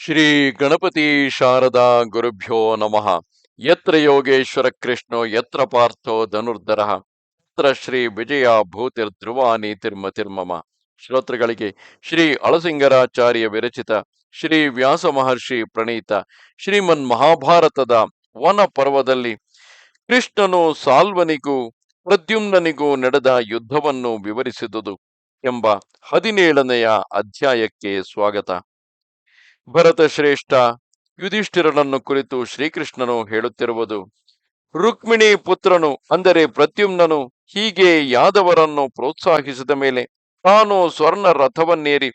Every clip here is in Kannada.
ಶ್ರೀ ಗಣಪತಿ ಶಾರದಾ ಗುರುಭ್ಯೋ ನಮಃ. ಯತ್ರ ಯೋಗೇಶ್ವರ ಕೃಷ್ಣೋ, ಯತ್ರ ಪಾರ್ಥೋ ಧನುರ್ಧರ, ಯತ್ರ ಶ್ರೀ ವಿಜಯ ಭೂತಿರ್ ಧ್ರುವಾನಿ ತಿರ್ಮ ತಿರ್ಮಮ ಶ್ರೋತೃಗಳಿಗೆ ಶ್ರೀ ಅಳಸಿಂಗರಾಚಾರ್ಯ ವಿರಚಿತ, ಶ್ರೀ ವ್ಯಾಸ ಮಹರ್ಷಿ ಪ್ರಣೀತ, ಶ್ರೀಮನ್ ಮಹಾಭಾರತದ ವನ ಪರ್ವದಲ್ಲಿ ಕೃಷ್ಣನು ಸಾಲ್ವನಿಗೂ ಪ್ರದ್ಯುಮ್ನನಿಗೂ ನಡೆದ ಯುದ್ಧವನ್ನು ವಿವರಿಸಿದುದು ಎಂಬ ಹದಿನೇಳನೆಯ ಅಧ್ಯಾಯಕ್ಕೆ ಸ್ವಾಗತ. ಭರತ ಶ್ರೇಷ್ಠ ಯುಧಿಷ್ಠಿರನನ್ನು ಕುರಿತು ಶ್ರೀಕೃಷ್ಣನು ಹೇಳುತ್ತಿರುವುದು, ರುಕ್ಮಿಣಿ ಪುತ್ರನು ಅಂದರೆ ಪ್ರತ್ಯುಮ್ನನು ಹೀಗೆ ಯಾದವರನ್ನು ಪ್ರೋತ್ಸಾಹಿಸಿದ ಮೇಲೆ ತಾನು ಸ್ವರ್ಣ ರಥವನ್ನೇರಿ,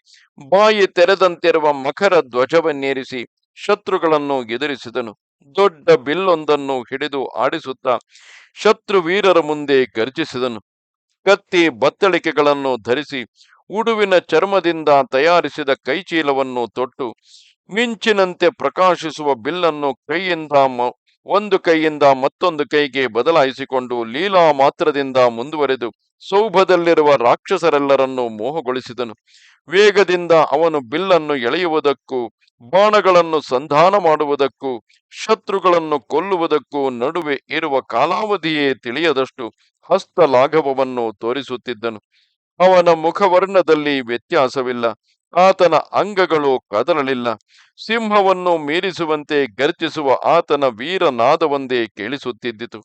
ಬಾಯಿ ತೆರೆದಂತಿರುವ ಮಕರ ಧ್ವಜವನ್ನೇರಿಸಿ ಶತ್ರುಗಳನ್ನು ಎದುರಿಸಿದನು. ದೊಡ್ಡ ಬಿಲ್ಲೊಂದನ್ನು ಹಿಡಿದು ಆಡಿಸುತ್ತಾ ಶತ್ರು ವೀರರ ಮುಂದೆ ಗರ್ಜಿಸಿದನು. ಕತ್ತಿ ಬತ್ತಳಿಕೆಗಳನ್ನು ಧರಿಸಿ, ಉಡುವಿನ ಚರ್ಮದಿಂದ ತಯಾರಿಸಿದ ಕೈಚೀಲವನ್ನು ತೊಟ್ಟು ಮಿಂಚಿನಂತೆ ಪ್ರಕಾಶಿಸುವ ಬಿಲ್ಲನ್ನು ಕೈಯಿಂದ ಒಂದು ಕೈಯಿಂದ ಮತ್ತೊಂದು ಕೈಗೆ ಬದಲಾಯಿಸಿಕೊಂಡು ಲೀಲಾ ಮಾತ್ರದಿಂದ ಮುಂದುವರೆದು ಸೌಭದಲ್ಲಿರುವ ರಾಕ್ಷಸರೆಲ್ಲರನ್ನು ಮೋಹಗೊಳಿಸಿದನು. ವೇಗದಿಂದ ಅವನು ಬಿಲ್ಲನ್ನು ಎಳೆಯುವುದಕ್ಕೂ, ಬಾಣಗಳನ್ನು ಸಂಧಾನ ಮಾಡುವುದಕ್ಕೂ, ಶತ್ರುಗಳನ್ನು ಕೊಲ್ಲುವುದಕ್ಕೂ ನಡುವೆ ಇರುವ ಕಾಲಾವಧಿಯೇ ತಿಳಿಯದಷ್ಟು ಹಸ್ತಲಾಘವವನ್ನು ತೋರಿಸುತ್ತಿದ್ದನು. ಅವನ ಮುಖವರ್ಣದಲ್ಲಿ ವ್ಯತ್ಯಾಸವಿಲ್ಲ. ಆತನ ಅಂಗಗಳು ಕದರಲಿಲ್ಲ. ಸಿಂಹವನ್ನು ಮೀರಿಸುವಂತೆ ಗರ್ಜಿಸುವ ಆತನ ವೀರನಾದವೊಂದೇ ಕೇಳಿಸುತ್ತಿದ್ದಿತು.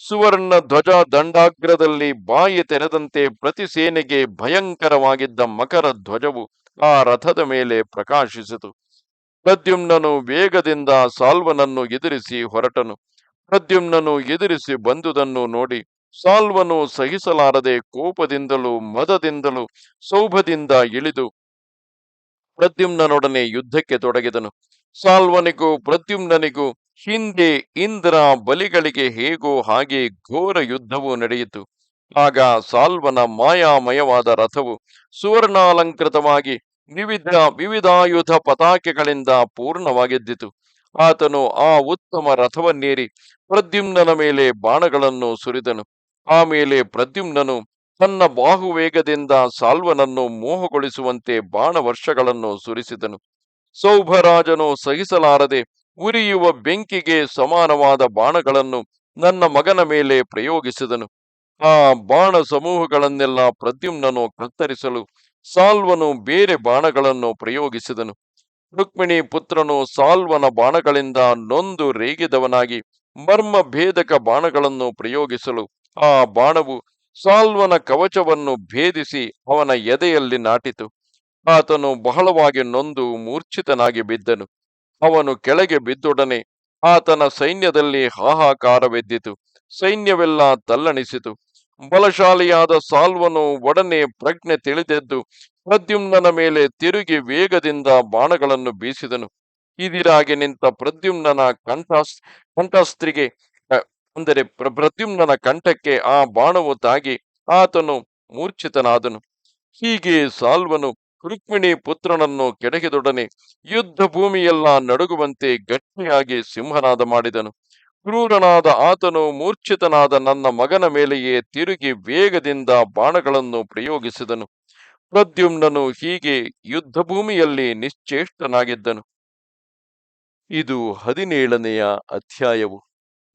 ಸುವರ್ಣ ಧ್ವಜ ದಂಡಾಗ್ರದಲ್ಲಿ ಬಾಯಿ ತೆರೆದಂತೆ ಪ್ರತಿ ಸೇನೆಗೆ ಭಯಂಕರವಾಗಿದ್ದ ಮಕರ ಧ್ವಜವು ಆ ರಥದ ಮೇಲೆ ಪ್ರಕಾಶಿಸಿತು. ಪ್ರದ್ಯುಮ್ನನು ವೇಗದಿಂದ ಸಾಲ್ವನನ್ನು ಎದುರಿಸಿ ಹೊರಟನು. ಪ್ರದ್ಯುಮ್ನನು ಎದುರಿಸಿ ಬಂದುದನ್ನು ನೋಡಿ ಸಾಲ್ವನು ಸಹಿಸಲಾರದೆ ಕೋಪದಿಂದಲೂ ಮದದಿಂದಲೂ ಸೌಭದಿಂದ ಇಳಿದು ಪ್ರದ್ಯುಮ್ನನೊಡನೆ ಯುದ್ಧಕ್ಕೆ ತೊಡಗಿದನು. ಸಾಲ್ವನಿಗೂ, ಪ್ರದ್ಯುಮ್ನನಿಗೂ, ಹಿಂದೆ ಇಂದ್ರ ಬಲಿಗಳಿಗೆ ಹೇಗೋ ಹಾಗೆ ಘೋರ ಯುದ್ಧವು ನಡೆಯಿತು. ಆಗ ಸಾಲ್ವನ ಮಾಯಾಮಯವಾದ ರಥವು ಸುವರ್ಣಾಲಂಕೃತವಾಗಿ ವಿವಿಧ, ವಿವಿಧಾಯುಧ ಪತಾಕೆಗಳಿಂದ ಪೂರ್ಣವಾಗಿದ್ದಿತು. ಆತನು ಆ ಉತ್ತಮ ರಥವನ್ನೇರಿ ಪ್ರದ್ಯುಮ್ನನ ಮೇಲೆ ಬಾಣಗಳನ್ನು ಸುರಿದನು. ಆಮೇಲೆ ಪ್ರದ್ಯುಮ್ನನು ತನ್ನ ಬಾಹುವೇಗದಿಂದ ಸಾಲ್ವನನ್ನು ಮೋಹಗೊಳಿಸುವಂತೆ ಬಾಣವರ್ಷಗಳನ್ನು ಸುರಿಸಿದನು. ಸೌಭರಾಜನು ಸಹಿಸಲಾರದೆ ಉರಿಯುವ ಬೆಂಕಿಗೆ ಸಮಾನವಾದ ಬಾಣಗಳನ್ನು ನನ್ನ ಮಗನ ಮೇಲೆ ಪ್ರಯೋಗಿಸಿದನು. ಆ ಬಾಣ ಸಮೂಹಗಳನ್ನೆಲ್ಲ ಪ್ರದ್ಯುಮ್ನನು ಕತ್ತರಿಸಲು ಸಾಲ್ವನು ಬೇರೆ ಬಾಣಗಳನ್ನು ಪ್ರಯೋಗಿಸಿದನು. ರುಕ್ಮಿಣಿ ಪುತ್ರನು ಸಾಲ್ವನ ಬಾಣಗಳಿಂದ ನೊಂದು ರೇಗಿದವನಾಗಿ ಮರ್ಮ ಭೇದಕ ಬಾಣಗಳನ್ನು ಪ್ರಯೋಗಿಸಲು ಆ ಬಾಣವು ಸಾಲ್ವನ ಕವಚವನ್ನು ಭೇದಿಸಿ ಅವನ ಎದೆಯಲ್ಲಿ ನಾಟಿತು. ಆತನು ಬಹಳವಾಗಿ ನೊಂದು ಮೂರ್ಛಿತನಾಗಿ ಬಿದ್ದನು. ಅವನು ಕೆಳಗೆ ಬಿದ್ದೊಡನೆ ಆತನ ಸೈನ್ಯದಲ್ಲಿ ಹಾಹಾಕಾರವೆದ್ದಿತು. ಸೈನ್ಯವೆಲ್ಲ ತಲ್ಲಣಿಸಿತು. ಬಲಶಾಲಿಯಾದ ಸಾಲ್ವನು ಒಡನೆ ಪ್ರಜ್ಞೆ ತಿಳಿದೆದ್ದು ಪ್ರದ್ಯುಮ್ನನ ಮೇಲೆ ತಿರುಗಿ ವೇಗದಿಂದ ಬಾಣಗಳನ್ನು ಬೀಸಿದನು. ಇದಿರಾಗಿ ನಿಂತ ಪ್ರದ್ಯುಮ್ನನ ಕಂಠಾಸ್, ಕಂಠಾಸ್ತ್ರಿಗೆ ಅಂದರೆ ಪ್ರದ್ಯುಮ್ನ ಕಂಠಕ್ಕೆ ಆ ಬಾಣವು ತಾಗಿ ಆತನು ಮೂರ್ಛಿತನಾದನು. ಹೀಗೆ ಸಾಲ್ವನು ರುಕ್ಮಿಣಿ ಪುತ್ರನನ್ನು ಕೆಡಗಿದೊಡನೆ ಯುದ್ಧ ಭೂಮಿಯೆಲ್ಲ ನಡುಗುವಂತೆ ಗಟ್ಟಿಯಾಗಿ ಸಿಂಹನಾದ ಮಾಡಿದನು. ಕ್ರೂರನಾದ ಆತನು ಮೂರ್ಛಿತನಾದ ನನ್ನ ಮಗನ ಮೇಲೆಯೇ ತಿರುಗಿ ವೇಗದಿಂದ ಬಾಣಗಳನ್ನು ಪ್ರಯೋಗಿಸಿದನು. ಪ್ರದ್ಯುಮ್ನನು ಹೀಗೆ ಯುದ್ಧ ಭೂಮಿಯಲ್ಲಿ ನಿಶ್ಚೇಷ್ಟನಾಗಿದ್ದನು. ಇದು ಹದಿನೇಳನೆಯ ಅಧ್ಯಾಯವು.